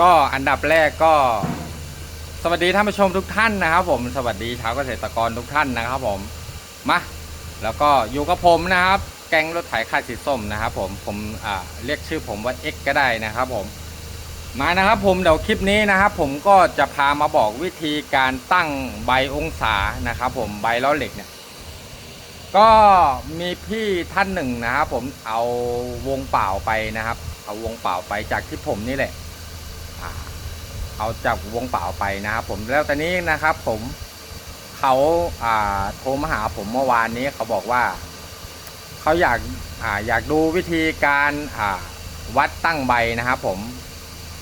ก็อันดับแรกก็ สวัสดีท่านผู้ชมทุกท่านนะครับ ผมสวัสดีชาวเกษตรกรทุกท่านนะครับ ผมมาแล้วก็อยู่กับผมนะครับ แกงรถไถค่าสีส้มนะครับ ผมผมเรียกชื่อผมว่า X ก็ได้นะครับ ผมมานะครับ ผมเดี๋ยวคลิปนี้นะครับ ผมก็จะพามาบอกวิธีการตั้งใบองศานะครับ ผมใบล้อเหล็กเนี่ยก็มีพี่ท่านหนึ่งนะครับ ผมเอาวงเปล่าไปนะครับ เอาวงเปล่าไปจากที่ผมนี่แหละ เอาจากวงเปล่าไปนะครับผมแล้วตอนนี้นะครับ ผมเขาโทรมาหาผมเมื่อวานนี้เขาบอกว่าเขาอยากอาอยากดูวิธีการวัดตั้งใบนะครับ ผม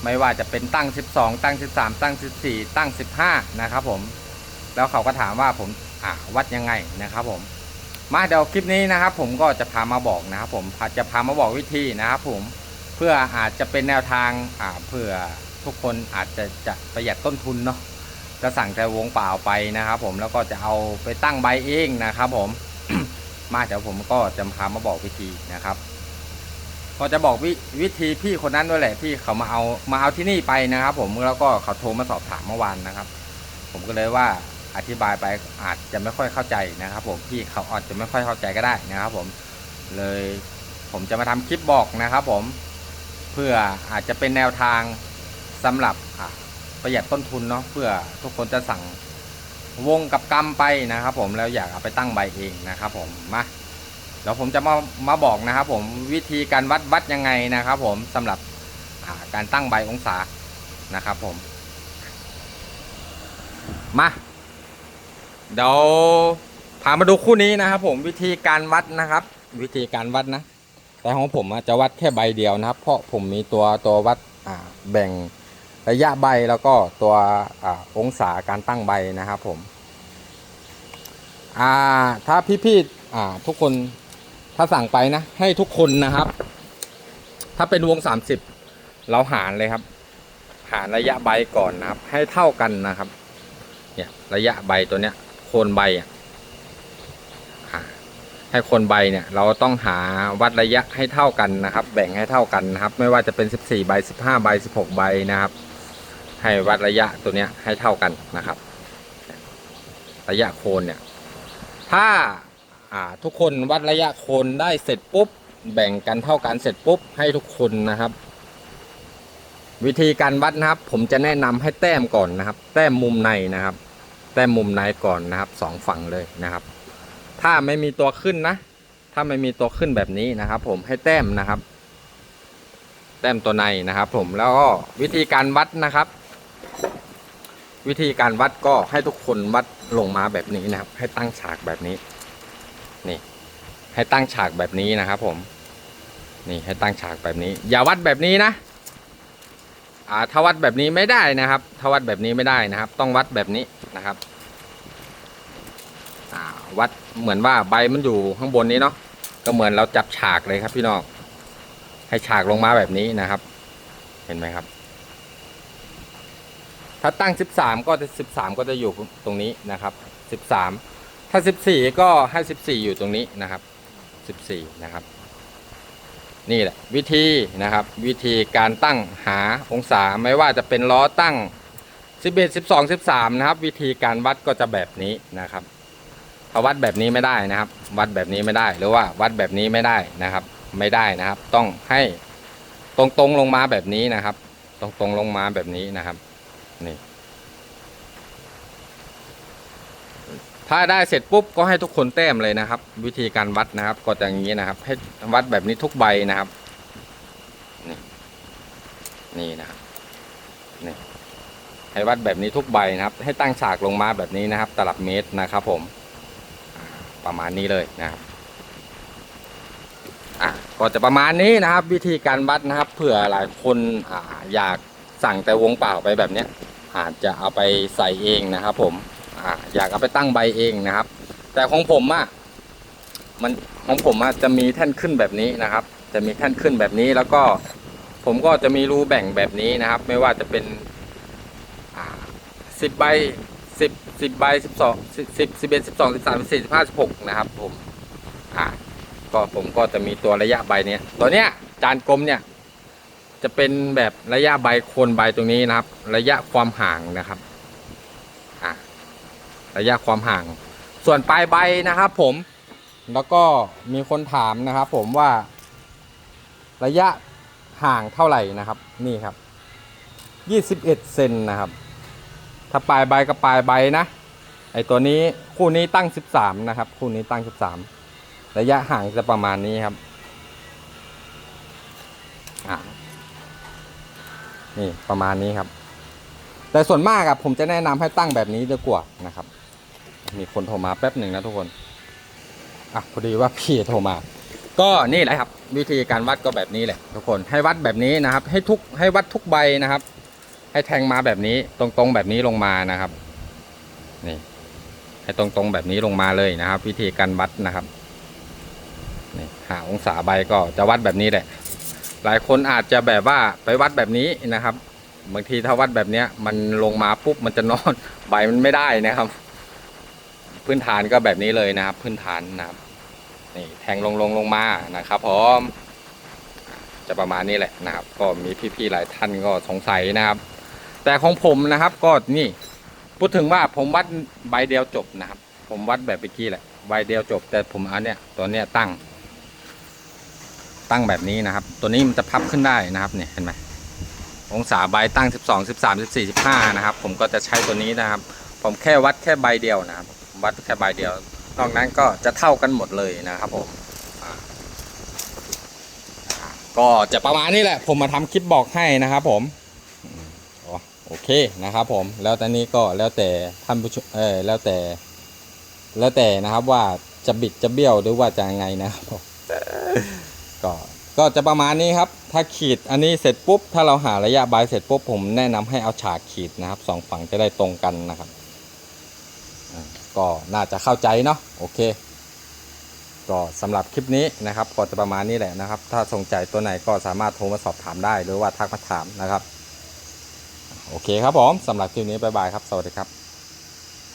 ไม่ว่าจะเป็นตั้ง 12 ตั้ง 13 ตั้ง 14 ตั้ง 15 นะครับผม แล้วเขาก็ถามว่าผมาวัดยังไงนะครับ ผม มาเดี๋ยวคลิปนี้นะครับ ผมก็จะพามาบอกนะครับ ผมจะพามาบอกวิธีนะครับ ผมเพื่ออาจจะเป็นแนวทางาเพื่อ ทุกคนอาจจะจะประหยัดต้นทุนเนาะจะสั่งแต่วงเปล่าไปนะครับ ผมแล้วก็จะเอาไปตั้งใบเองนะครับ ผมมาเดี๋ยวผมก็จะพามาบอกวิธีนะครับ ก็จะบอกวิวิธีพี่คนนั้นด้วยแหละที่เขามาเอามาเอาที่นี่ไปนะครับ ผมแล้วก็เขาโทรมาสอบถามเมื่อวานนะครับ ผมก็เลยว่าอธิบายไปอาจจะไม่ค่อยเข้าใจนะครับ ผมพี่เขาอาจจะไม่ค่อยเข้าใจก็ได้นะครับ ผมเลยผมจะมาทำคลิปบอกนะครับ ผมเพื่ออาจจะเป็นแนวทาง สำหรับประหยัดต้นทุนเนาะเพื่อทุกคนจะสั่งวงกับกรรมไปนะครับ ผมแล้วอยากเอาไปตั้งใบเองนะครับผมมาเดี๋ยวผมจะมามาบอกนะครับ ผมวิธีการวัดวัดยังไงนะครับ ผมสำหรับาการตั้งใบองศานะครับ ผม มาเดี๋ยวพามาดูคู่นี้นะครับ ผมวิธีการวัดนะครับ วิธีการวัดนะแต่ของผมจะวัดแค่ใบเดียวนะครับ เพราะผมมีตัวตัววัดแบ่ง ระยะใบแล้วก็ตัวอองศาการตั้งใบนะครับผมถ้าพี่ๆอ่ทุกคนถ้าสั่งไปนะ ให้ทุกคนนะครับ ถ้าเป็นวง 30 เราหารเลยครับ หารระยะใบก่อนนะครับ ให้เท่ากันนะครับ เนี่ยระยะใบตัวเนี้ยโคนใบอะให้โคนใบเนี่ยเราต้องหาวัดระยะให้เท่ากันนะครับ แบ่งให้เท่ากันนะครับ ไม่ว่าจะเป็น 14 ใบ 15 ใบ 16 ใบนะครับ ให้วัดระยะตัวเนี้ยให้เท่ากันนะครับ ระยะโคนเนี่ย ถ้าอ่าทุกคนวัดระยะโคนได้เสร็จปุ๊บ แบ่งกันเท่ากันเสร็จปุ๊บให้ทุกคนนะครับ วิธีการวัดนะครับ ผมจะแนะนำให้แต้มก่อนนะครับ แต้มมุมในนะครับ แต้มมุมในก่อนนะครับสองฝั่งเลยนะครับ ถ้าไม่มีตัวขึ้นนะ ถ้าไม่มีตัวขึ้นแบบนี้นะครับ ผมให้แต้มนะครับ แต้มตัวในนะครับ ผมแล้วก็วิธีการวัดนะครับ วิธีการวัดก็ให้ทุกคนวัดลงมาแบบนี้นะครับ ให้ตั้งฉากแบบนี้ นี่ ให้ตั้งฉากแบบนี้นะครับ ผม นี่ให้ตั้งฉากแบบนี้ อย่าวัดแบบนี้นะอ่าถ้าวัดแบบนี้ไม่ได้นะครับถ้าวัดแบบนี้ไม่ได้นะครับ ต้องวัดแบบนี้นะครับอ่าวัดเหมือนว่าใบมันอยู่ข้างบนนี้เนาะก็เหมือนเราจับฉากเลยครับพี่น้องให้ฉากลงมาแบบนี้นะครับ เห็นไหมครับ ถ้าตั้ง 13 ก็จะ13 ก็จะอยู่ตรงนี้นะครับ 13 ถ้า 14 ก็ให้ 14 อยู่ตรงนี้นะครับ 14 นะครับ นี่แหละวิธีนะครับ วิธีการตั้งหาองศาไม่ว่าจะเป็นล้อตั้ง 11 12 13 นะครับ วิธีการวัดก็จะแบบนี้นะครับถ้าวัดแบบนี้ไม่ได้นะครับ วัดแบบนี้ไม่ได้หรือว่าวัดแบบนี้ไม่ได้นะครับ ไม่ได้นะครับ ต้องให้ตรงๆลงมาแบบนี้นะครับ ตรงๆลงมาแบบนี้นะครับ นี่ ถ้าได้เสร็จปุ๊บก็ให้ทุกคนแต้มเลยนะครับ วิธีการวัดนะครับ ก็จะอย่างนี้นะครับ ให้วัดแบบนี้ทุกใบนะครับ นี่นี่นะครับนี่ให้วัดแบบนี้ทุกใบนะครับ ให้ตั้งฉากลงมาแบบนี้นะครับ ตลับเมตรนะครับ ผมประมาณนี้เลยนะครับอะก็จะประมาณนี้นะครับ วิธีการวัดนะครับเผื่อหลายคนอ่าอยาก สั่งแต่วงเปล่าไปแบบเนี้ยอาจจะเอาไปใส่เองนะครับ ผมอ่าอยากเอาไปตั้งใบเองนะครับ แต่ของผมอะมันของผมอะจะมีแท่นขึ้นแบบนี้นะครับ จะมีแท่นขึ้นแบบนี้แล้วก็ผมก็จะมีรูแบ่งแบบนี้นะครับ ไม่ว่าจะเป็นสิบใบสิบสิบใบสิบสองสิบสิบเอ็ดสิบสองสิบสามสิบสี่สิบห้าสิบหกนะครับ ผมอ่าก็ผมก็จะมีตัวระยะใบเนี้ยตัวเนี้ยจานกลมเนี่ย จะเป็นแบบระยะใบโคนใบตรงนี้นะครับ ระยะความห่างนะครับอะระยะความห่าง ส่วนปลายใบนะครับผม แล้วก็มีคนถามนะครับ ผมว่า ระยะห่างเท่าไหร่นะครับ นี่ครับ 21เซนนะครับ ถ้าปลายใบกับปลายใบนะ ไอตัวนี้คู่นี้ตั้ง 13 นะครับ คู่นี้ตั้ง 13 ระยะห่างจะประมาณนี้ครับอ่า นี่ประมาณนี้ครับ แต่ส่วนมากอะผมจะแนะนำให้ตั้งแบบนี้ดีกว่านะครับ มีคนโทรมาแป๊บหนึ่งนะทุกคนอะพอดีว่าพี่โทรมา ก็นี่แหละครับ วิธีการวัดก็แบบนี้แหละทุกคนให้วัดแบบนี้นะครับ ให้ทุกให้วัดทุกใบนะครับ ให้แทงมาแบบนี้ตรงๆแบบนี้ลงมานะครับนี่ให้ตรงๆแบบนี้ลงมาเลยนะครับ วิธีการวัดนะครับนี่หาองศาใบก็จะวัดแบบนี้แหละ หลายคนอาจจะแบบว่าไปวัดแบบนี้นะครับ บางทีถ้าวัดแบบเนี้ยมันลงมาปุ๊บมันจะนอนใบมันไม่ได้นะครับ พื้นฐานก็แบบนี้เลยนะครับ พื้นฐานนะครับนี่แทงลงลงลงมานะครับผมจะประมาณนี้แหละนะครับ ก็มีพี่ๆหลายท่านก็สงสัยนะครับ แต่ของผมนะครับก็นี่พูดถึงว่าผมวัดใบเดียวจบนะครับ ผมวัดแบบเมื่อกี้แหละใบเดียวจบ แต่ผมเอาเนี่ยตัวเนี้ยตั้ง ตั้งแบบนี้นะครับ ตัวนี้มันจะพับขึ้นได้นะครับเนี่ยเห็นไหมองศาใบตั้ง 12 13 14 15นะครับ ผมก็จะใช้ตัวนี้นะครับ ผมแค่วัดแค่ใบเดียวนะครับ วัดแค่ใบเดียวนอกนั้นก็จะเท่ากันหมดเลยนะครับผมก็จะประมาณนี้แหละ ผมมาทำคลิปบอกให้นะครับ ผมโอเคนะครับ ผมแล้วตอนนี้ก็แล้วแต่ท่านผู้ชมเออแล้วแต่ แล้วแต่นะครับว่าจะบิดจะเบี้ยวหรือว่าจะยังไงนะครับผม ก็ก็จะประมาณนี้ครับ ถ้าขีดอันนี้เสร็จปุ๊บ ถ้าเราหาระยะใบเสร็จปุ๊บผมแนะนำให้เอาฉากขีดนะครับสองฝั่งจะได้ตรงกันนะครับก็น่าจะเข้าใจเนาะโอเค ก็สำหรับคลิปนี้นะครับ ก็จะประมาณนี้แหละนะครับ ถ้าสนใจตัวไหนก็สามารถโทรมาสอบถามได้หรือว่าทักมาถามนะครับ โอเคครับผมสำหรับคลิปนี้บ๊ายบายครับ สวัสดีครับ